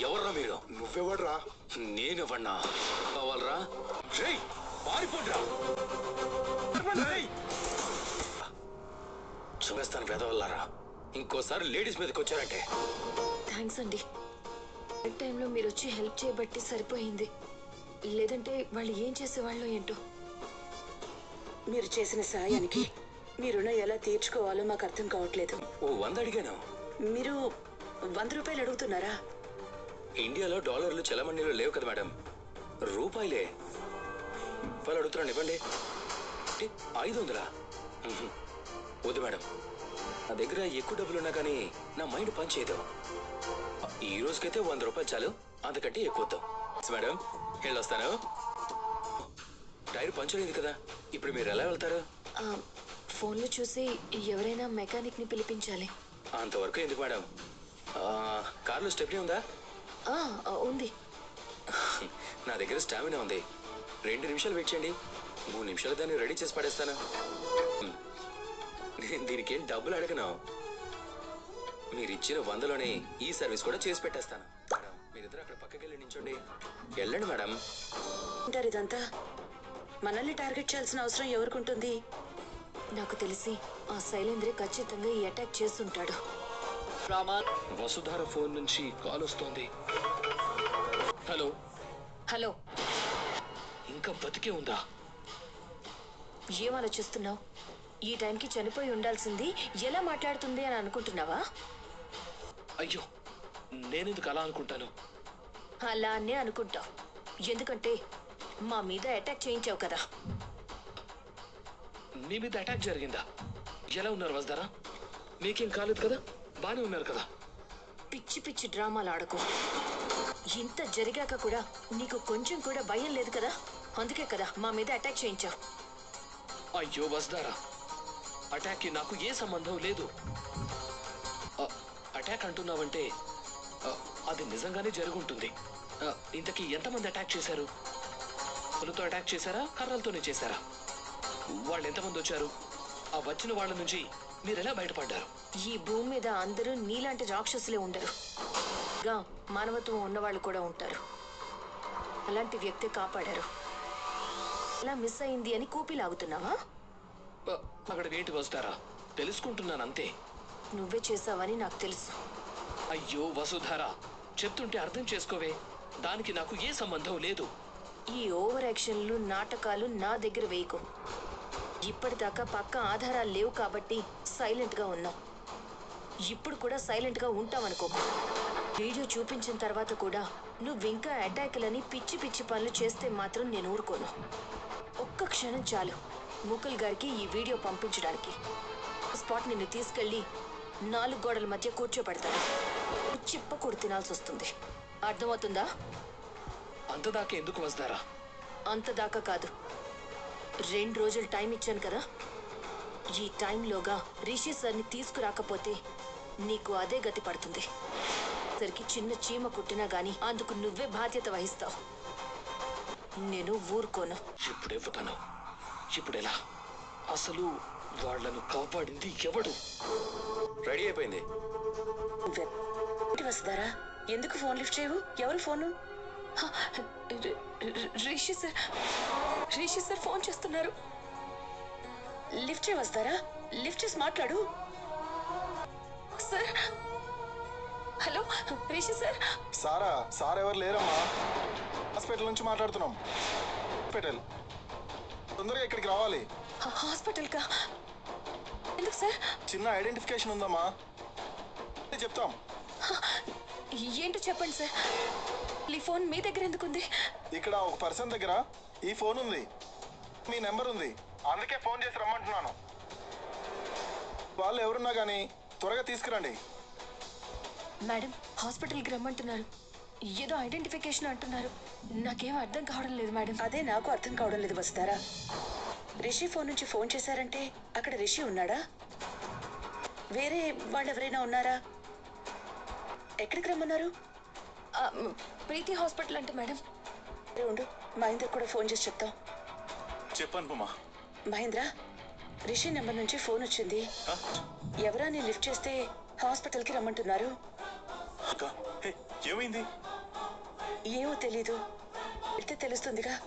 ఎవర్రా మీరు నువ్వెవడ్రా నేను వన్నా కావాలరా? రేయ్ పారిపోండిరా! చూపిస్తాను పెదవల్లారా ఇంకోసారి లేడీస్ మీదకి వచ్చారంటే. థ్యాంక్స్ అండి. కరెక్ట్ టైంలో మీరు వచ్చి హెల్ప్ చేయబట్టి సరిపోయింది. లేదంటే వాళ్ళు ఏం చేసేవాళ్ళో ఏంటో. మీరు చేసిన సాయానికి మీ రుణం ఎలా తీర్చుకోవాలో మాకు అర్థం కావట్లేదు. ఓ వంద అడిగాను. మీరు వంద రూపాయలు అడుగుతున్నారా? ఇండియాలో డాలర్లు చెలమణిలో లేవు కదా మేడం. రూపాయలే. వాళ్ళు అడుగుతున్నాను ఇవ్వండి. ఐదు వందలా. వద్దు మేడం. నా దగ్గర ఎక్కువ డబ్బులు ఉన్నా కానీ నా మైండ్ పనిచేయదు ఈ రోజుకైతే వంద రూపాయలు చాలు. అంతకంటే ఎక్కువ వద్దాం. మేడం. వెళ్ళొస్తాను. టైర్ పంచర్ అయింది కదా. ఇప్పుడు మీరు ఎలా వెళ్తారు? ఫోన్లో చూసి ఎవరైనా మెకానిక్ని పిలిపించాలి. అంతవరకు ఎందుకు మేడం? కార్లో స్టెప్నీ ఉందా? ఉంది. నా దగ్గర స్టామినా ఉంది. రెండు నిమిషాలు వెయిట్ చేయండి. మూడు నిమిషాలు దాన్ని రెడీ చేసి పడేస్తాను. నేను దీనికి ఏం డబ్బులు అడగను. మీరు ఇచ్చిన వందలోనే ఈ సర్వీస్ కూడా చేసి పెట్టేస్తాను. మేడం మీరిద్దరు అక్కడ పక్కకి వెళ్ళి నించోండి. వెళ్ళండి మేడం. అంటారు ఇదంతా. మనల్ని టార్గెట్ చేయాల్సిన అవసరం ఎవరికి ఉంటుంది? నాకు తెలిసి ఆ శైలేంద్రే ఖచ్చితంగా ఈ అటాక్ చేస్తుంటాడు. వసుధార ఫోన్ నుంచి కాల్ వస్తోంది. హలో. హలో. ఇంకా బతికే ఉందా? ఏం ఆలోచిస్తున్నావు ఈ టైంకి చనిపోయి ఉండాల్సింది ఎలా మాట్లాడుతుంది అని అనుకుంటున్నావా? అయ్యో నేనెందుకు అలా అనుకుంటాను? అలానే అనుకుంటావు. ఎందుకంటే మా మీద అటాక్ చేయించావు కదా. నీ మీద అటాక్ జరిగిందా? ఎలా ఉన్నారు వసుధారా? మీకేం కాలేదు కదా? బానే ఉన్నారు కదా. పిచ్చి పిచ్చి డ్రామాలు ఆడకు. ఇంత జరిగాక కూడా నీకు కొంచెం కూడా భయం లేదు కదా? అందుకే కదా మా మీద అటాక్ చేయించావు. అయ్యో వసుధారా అటాక్కి నాకు ఏ సంబంధం లేదు. అటాక్ అంటున్నావంటే అది నిజంగానే జరుగుంటుంది. ఇంతకీ ఎంతమంది అటాక్ చేశారు? పులతో అటాక్ చేశారా? కర్రలతోనే చేశారా? వాళ్ళు ఎంతమంది వచ్చారు? ఆ వచ్చిన వాళ్ళ నుంచి మీరు ఎలా బయటపడ్డారు? ఈ భూమి మీద అందరూ నీలాంటి రాక్షసులే ఉండరు. గా మానవత్వం ఉన్నవాళ్ళు కూడా ఉంటారు. అలాంటి వ్యక్తి కాపాడారు. ఎలా మిస్ అయింది అని కూపి లాగుతున్నావా? అక్కడ వేటి వస్తారా? తెలుసుకుంటున్నాను అంతే. నువ్వే చేసావని నాకు తెలుసు. అయ్యో వసుధార చెప్తుంటే అర్థం చేసుకోవే. దానికి నాకు ఏ సంబంధం లేదు. ఈ ఓవర్ యాక్షన్లు నాటకాలు నా దగ్గర వేయకు. ఇప్పటిదాకా పక్క ఆధారాలు లేవు కాబట్టి సైలెంట్గా ఉన్నావు ఇప్పుడు కూడా సైలెంట్గా ఉంటావనుకో. వీడియో చూపించిన తర్వాత కూడా నువ్వు ఇంకా అటాక్లని పిచ్చి పిచ్చి పనులు చేస్తే మాత్రం నేను ఊరుకోను. ఒక్క క్షణం చాలు ముకుల్ గారికి ఈ వీడియో పంపించడానికి. స్పాట్ నిన్ను తీసుకెళ్ళి నాలుగు గోడల మధ్య కూర్చోబెడతాను చిప్ప కొడు తినాల్సి వస్తుంది. అర్థమవుతుందా? అంతదాకా ఎందుకు వస్తారా? అంతదాకా కాదు. రెండు రోజులు టైం ఇచ్చాను కదా. ఈ టైంలోగా రిషి సార్ని తీసుకురాకపోతే నీకు అదే గతి పడుతుంది. సరికి చిన్న చీమ కుట్టినా గాని అందుకు నువ్వే బాధ్యత వహిస్తావు. నేను ఊరుకోను. ఇప్పుడు ఇవ్వతాను ఇప్పుడు ఎలా అసలు వాళ్ళను కాపాడింది ఎవడు? రెడీ అయిపోయింది. వస్తారా ఎందుకు ఫోన్ లిఫ్ట్ చేయవు? ఎవరు phone? Rishi sir. Rishi sir phone చేస్తున్నారు. లిఫ్ట్ చేయి వస్తారా? లిఫ్ట్ చేసి మాట్లాడు. Sir hello Rishi sir. సారా సార్ ఎవరు లేరమ్మా? హాస్పిటల్ నుంచి మాట్లాడుతున్నాం. హాస్పిటల్. తొందరగా ఇక్కడికి రావాలి. హ- హాస్పిటల్కా ఎందుకు సార్? చిన్న ఐడెంటిఫికేషన్ ఉందమ్మా. చెప్తాం. ఏంటో చెప్పండి సార్. ఈ ఫోన్ మీ దగ్గర ఎందుకుంది? ఇక్కడ ఒక పర్సన్ దగ్గర ఈ ఫోన్ ఉంది. మీ నెంబర్ ఉంది. అందుకే ఫోన్ చేసి రమ్మంటున్నాను. వాళ్ళు ఎవరున్నా కానీ త్వరగా తీసుకురండి. మేడం హాస్పిటల్కి రమ్మంటున్నారు. ఏదో ఐడెంటిఫికేషన్ అంటున్నారు. నాకేం అర్థం కావడం లేదు మేడం. అదే నాకు అర్థం కావడం లేదు వస్తారా రిషి ఫోన్ నుంచి ఫోన్ చేశారంటే అక్కడ రిషి ఉన్నాడా? వేరే వాళ్ళు ఎవరైనా ఉన్నారా? ఎక్కడికి రమ్మన్నారు? ప్రీతి హాస్పిటల్ అంటే మేడం. ఉండు. మహేంద్ర కూడా ఫోన్ చేసి చెప్తాం. చెప్పాను పుమా మహేంద్ర రిషి నెంబర్ నుంచి ఫోన్ వచ్చింది. ఎవరా నేను లిఫ్ట్ చేస్తే హాస్పిటల్కి రమ్మంటున్నారు? ఏమైంది? ఏమో తెలీదు. వెళ్తే తెలుస్తుందిగా.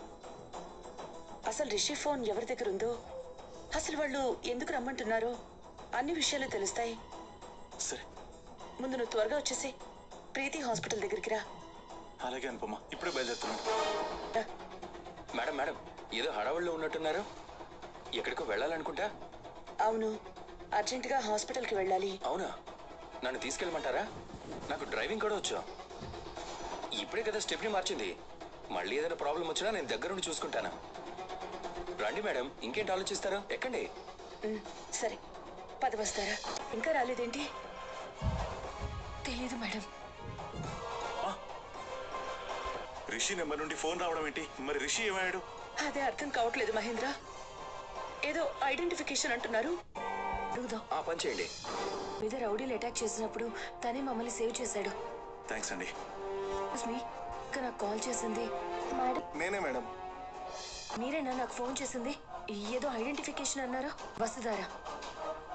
అసలు రిషి ఫోన్ ఎవరి దగ్గర ఉందో? అసలు వాళ్ళు ఎందుకు రమ్మంటున్నారో? అన్ని విషయాలు తెలుస్తాయి. సరే. ముందు నువ్వు త్వరగా వచ్చేసి ప్రీతి హాస్పిటల్ దగ్గరికి రా. అలాగే అనుపమ్మా ఇప్పుడే బయలుదేరుతున్నాను. మేడం మేడం ఏదో హడావుల్లో ఉన్నట్టున్నారు. ఎక్కడికో వెళ్ళాలనుకుంటా? అవును. అర్జెంటుగా హాస్పిటల్కి వెళ్ళాలి. అవునా? నన్ను తీసుకెళ్ళమంటారా? నాకు డ్రైవింగ్ కూడా వచ్చు. ఇప్పుడే కదా స్టెప్ని మార్చింది. మళ్ళీ ఏదైనా ప్రాబ్లం వచ్చినా నేను దగ్గరుండి చూసుకుంటాను. రండి మేడం ఇంకేంటి ఆలోచిస్తారు? ఎక్కండి. సరే. పద వస్తారా? ఇంకా రాలేదేంటి? తెలీదు మేడం. రిషి నెంబర్ నుండి ఫోన్ రావడం ఏంటి? మరి రిషి ఏమయ్యాడు? అదే అర్థం కావట్లేదు మహేంద్ర. ఏదో ఐడెంటిఫికేషన్ అంటున్నారు. అడుగుదాం. ఆ పని చేయండి. మీద రౌడీలు అటాక్ చేసినప్పుడు తనే మమ్మల్ని సేవ్ చేశాడు. థ్యాంక్స్ అండి. మీ ఇంకా నాకు కాల్ చేసింది. మేడం. నేనే మేడం. మీరేనా నాకు ఫోన్ చేసింది? ఏదో ఐడెంటిఫికేషన్ అన్నారు? వసుధారా.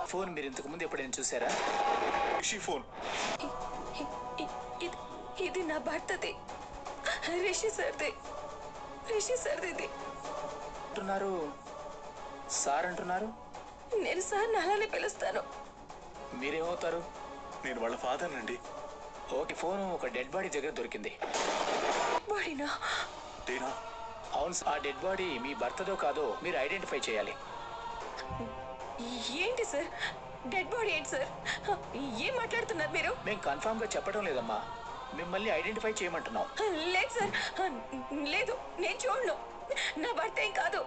ఫోన్ మీరు ఇంతకు ముందు ఎప్పుడైనా చూసారా? రిషి ఫోన్. ఇ- ఇ- ఇ- ఇది ఇది నా భర్తది. రిషి సార్ది రిషి సార్ది ఇది అంటున్నారు. సార్ అంటున్నారు? నేను సార్ అలానే పిలుస్తాను. మీరేమవుతారు? నేను వాళ్ళ ఫాదర్ అండి ఓకే ఫోన్ ఒక డెడ్ బాడీ దగ్గర దొరికింది. వాడినా డేనా అవును. ఆ డెడ్ బాడీ మీ భర్తదో కాదో మీరు ఐడెంటిఫై చేయాలి. ఏంటి సార్? డెడ్ బాడీ ఏంటి సార్? ఏం మాట్లాడుతున్నారు మీరు? మేము కన్ఫామ్గా చెప్పడం లేదమ్మా. మిమ్మల్ని ఐడెంటిఫై చేయమంటున్నాం లేదు సార్. లేదు నేను చూడను. నా భర్త ఏం కాదు.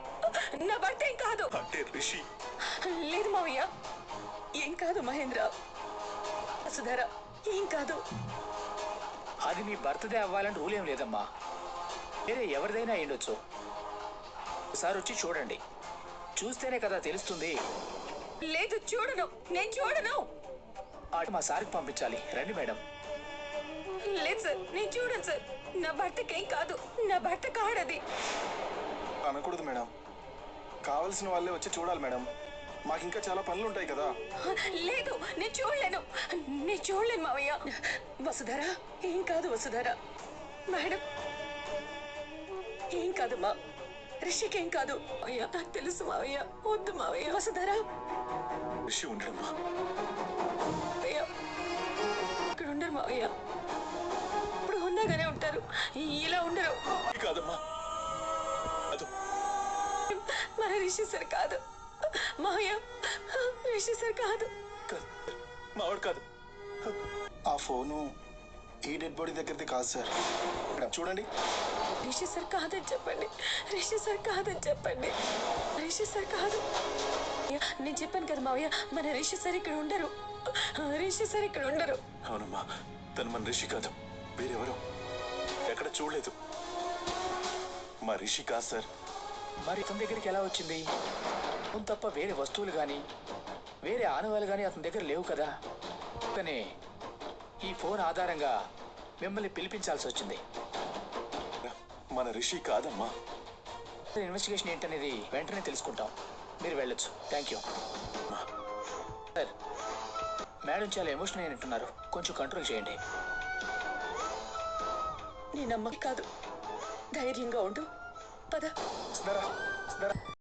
నా భర్త ఏం కాదు. అంటే రిషి. లేదు మావయ్య. ఏం కాదు మహేంద్ర. వసుధర ఏం కాదు. అది మీ బర్త్డే అవ్వాలని రూల్ ఏం లేదమ్మా. వేరే ఎవరిదైనా అయ్యుండొచ్చు. ఒకసారి వచ్చి చూడండి. చూస్తేనే కదా తెలుస్తుంది. లేదు చూడను. నేను చూడను. అటు మా సార్కి పంపించాలి. రండి మేడం. లేదు సార్ నేను చూడను సార్. నా భర్తకేం కాదు నా భర్త కాడది. అనకూడదు మేడం. కావలసిన వాళ్ళే వచ్చి చూడాలి మేడం. మాకు ఇంకా చాలా పనులు ఉంటాయి కదా. లేదు నేను చూడలేను. నేను చూడలేను మావయ్య. వసుధర ఏం కాదు వసుధర. మేడం ఏం కాదమ్మా రిషికి ఏం కాదు. అయ్యా నాకు తెలుసు మావయ్య. వద్దు మావయ్య. వసుధర. రిషి ఉండడమ్మా మావయ్య ఇక్కడ ఉండరు మావయ్య. ఇలా ఉండరు. కాదమ్మా. అదో. మన రిషి సార్ కాదు. మావయ్య రిషి సార్ కాదు. కాదు. మావాడు కాదు. ఆ ఫోను ఈ డెడ్ బాడీ దగ్గరది కాదు సార్. చూడండి. రిషి సార్ కాదని చెప్పండి. రిషి సార్ కాదని చెప్పండి. రిషి సార్ కాదు. నేను చెప్పాను కదా మావయ్య మన రిషి సార్ ఇక్కడ ఉండరు. రిషి సార్ ఇక్కడ ఉండరు. అవునమ్మా. తను మన రిషి కాదు. వేరెవరు. ఎక్కడ చూడలేదు. మా రిషి కాదు సార్. మరి ఇతని దగ్గరికి ఎలా వచ్చింది? అవును తప్ప వేరే వస్తువులు కానీ వేరే ఆనవాళ్ళు కానీ అతని దగ్గర లేవు కదా. కానీ ఈ ఫోన్ ఆధారంగా మిమ్మల్ని పిలిపించాల్సి వచ్చింది. మన రిషి కాదమ్మా. ఇన్వెస్టిగేషన్ ఏంటనేది వెంటనే తెలుసుకుంటాం. మీరు వెళ్ళొచ్చు. థ్యాంక్ యూ సార్ మేడం చాలా ఎమోషనల్ అయినట్టున్నారు. కొంచెం కంట్రోల్ చేయండి. నీ నమ్మకం కాదు. ధైర్యంగా ఉండు. పద. వసుధరా వసుధరా